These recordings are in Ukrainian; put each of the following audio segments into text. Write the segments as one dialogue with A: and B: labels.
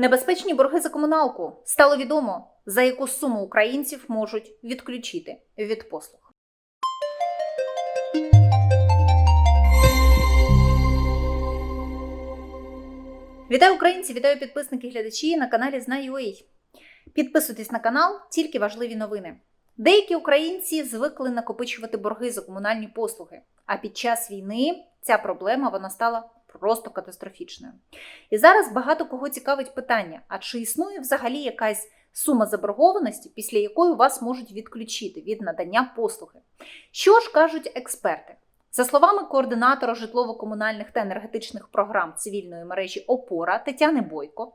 A: Небезпечні борги за комуналку стало відомо, за яку суму українців можуть відключити від послуг. Вітаю українці, вітаю підписники і глядачі на каналі Знаю.ua. Підписуйтесь на канал, тільки важливі новини. Деякі українці звикли накопичувати борги за комунальні послуги, а під час війни ця проблема вона стала просто катастрофічною. І зараз багато кого цікавить питання: а чи існує взагалі якась сума заборгованості, після якої вас можуть відключити від надання послуги? Що ж кажуть експерти? За словами координатора житлово-комунальних та енергетичних програм цивільної мережі ОПОРА Тетяни Бойко,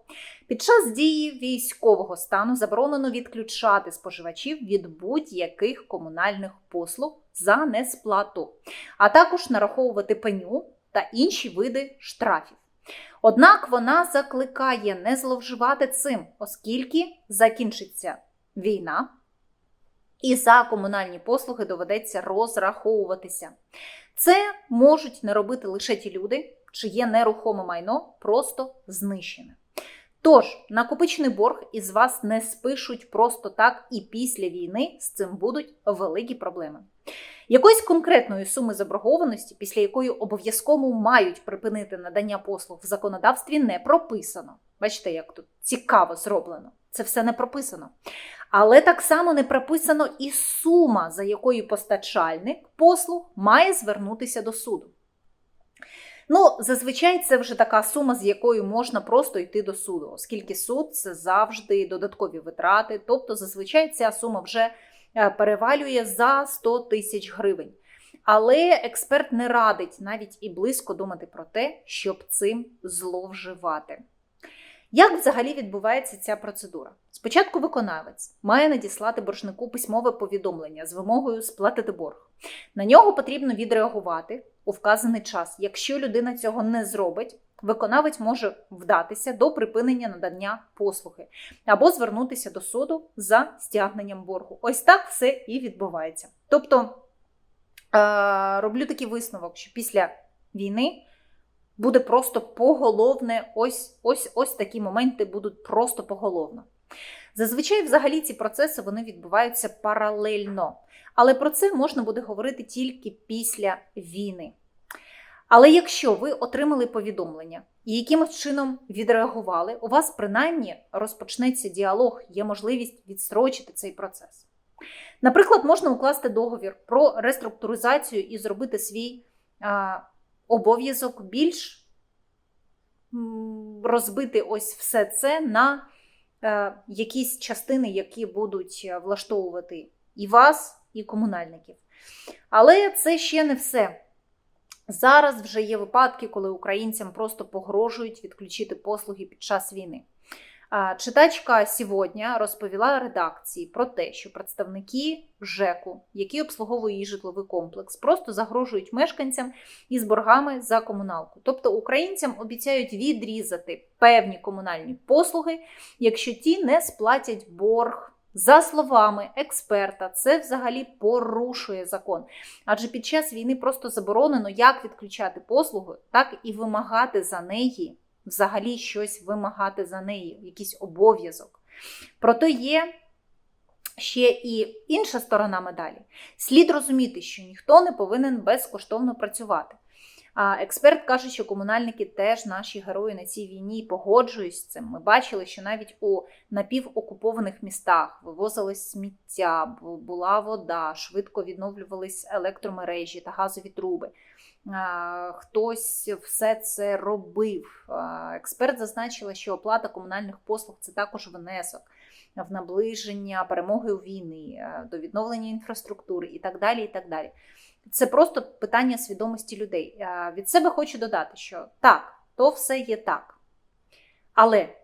A: під час дії військового стану заборонено відключати споживачів від будь-яких комунальних послуг за несплату, а також нараховувати пеню та інші види штрафів. Однак вона закликає не зловживати цим, оскільки закінчиться війна, і за комунальні послуги доведеться розраховуватися. Це можуть не робити лише ті люди, чиє нерухоме майно просто знищене. Тож, накопичений борг із вас не спишуть просто так, і після війни з цим будуть великі проблеми. Якоїсь конкретної суми заборгованості, після якої обов'язково мають припинити надання послуг в законодавстві, не прописано. Бачите, як тут цікаво зроблено. Це все не прописано. Але так само не прописано і сума, за якою постачальник послуг має звернутися до суду. Ну, зазвичай це вже така сума, з якою можна просто йти до суду, оскільки суд це завжди додаткові витрати, тобто зазвичай ця сума вже перевалює за 100 тисяч гривень. Але експерт не радить навіть і близько думати про те, щоб цим зловживати. Як взагалі відбувається ця процедура? Спочатку виконавець має надіслати боржнику письмове повідомлення з вимогою сплатити борг. На нього потрібно відреагувати у вказаний час. Якщо людина цього не зробить, виконавець може вдатися до припинення надання послуги або звернутися до суду за стягненням боргу. Ось так все і відбувається. Тобто роблю такий висновок, що після війни. Буде просто поголовне, ось ось ось такі моменти будуть просто поголовно. Зазвичай, взагалі, ці процеси вони відбуваються паралельно. Але про це можна буде говорити тільки після війни. Але якщо ви отримали повідомлення і якимось чином відреагували, у вас принаймні розпочнеться діалог, є можливість відстрочити цей процес. Наприклад, можна укласти договір про реструктуризацію і зробити свій обов'язок більш розбити ось все це на е, якісь частини, які будуть влаштовувати і вас, і комунальників. Але це ще не все. Зараз вже є випадки, коли українцям просто погрожують відключити послуги під час війни. Читачка сьогодні розповіла редакції про те, що представники ЖЕКу, які обслуговують її житловий комплекс, просто загрожують мешканцям із боргами за комуналку. Тобто українцям обіцяють відрізати певні комунальні послуги, якщо ті не сплатять борг. За словами експерта, це взагалі порушує закон. Адже під час війни просто заборонено як відключати послугу, так і вимагати за неї взагалі щось вимагати за неї, якийсь обов'язок. Проте є ще і інша сторона медалі. Слід розуміти, що ніхто не повинен безкоштовно працювати. Експерт каже, що комунальники теж наші герої на цій війні погоджують з цим. Ми бачили, що навіть у напівокупованих містах вивозилось сміття, була вода, швидко відновлювались електромережі та газові труби хтось все це робив. Експерт зазначила, що оплата комунальних послуг це також внесок в наближення перемоги у війни, до відновлення інфраструктури і так далі. і так далі. Це просто питання свідомості людей. Від себе хочу додати, що так, то все є так. Але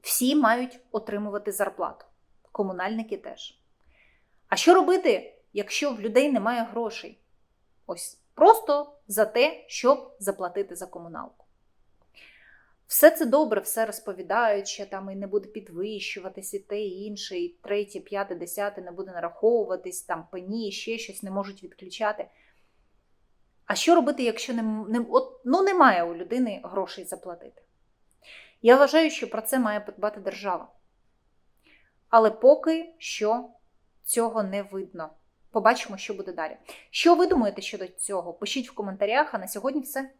A: всі мають отримувати зарплату, комунальники теж. А що робити, якщо в людей немає грошей? Ось Просто за те, щоб заплатити за комуналку. Все це добре, все розповідають, що там і не буде підвищуватись, і те, і інше, і третє, п'яте, десяте не буде нараховуватись, там пені, ще щось не можуть відключати. А що робити, якщо не, не, от, ну, немає у людини грошей заплатити? Я вважаю, що про це має подбати держава. Але поки що цього не видно. Побачимо, що буде далі. Що ви думаєте щодо цього? Пишіть в коментарях. А на сьогодні все.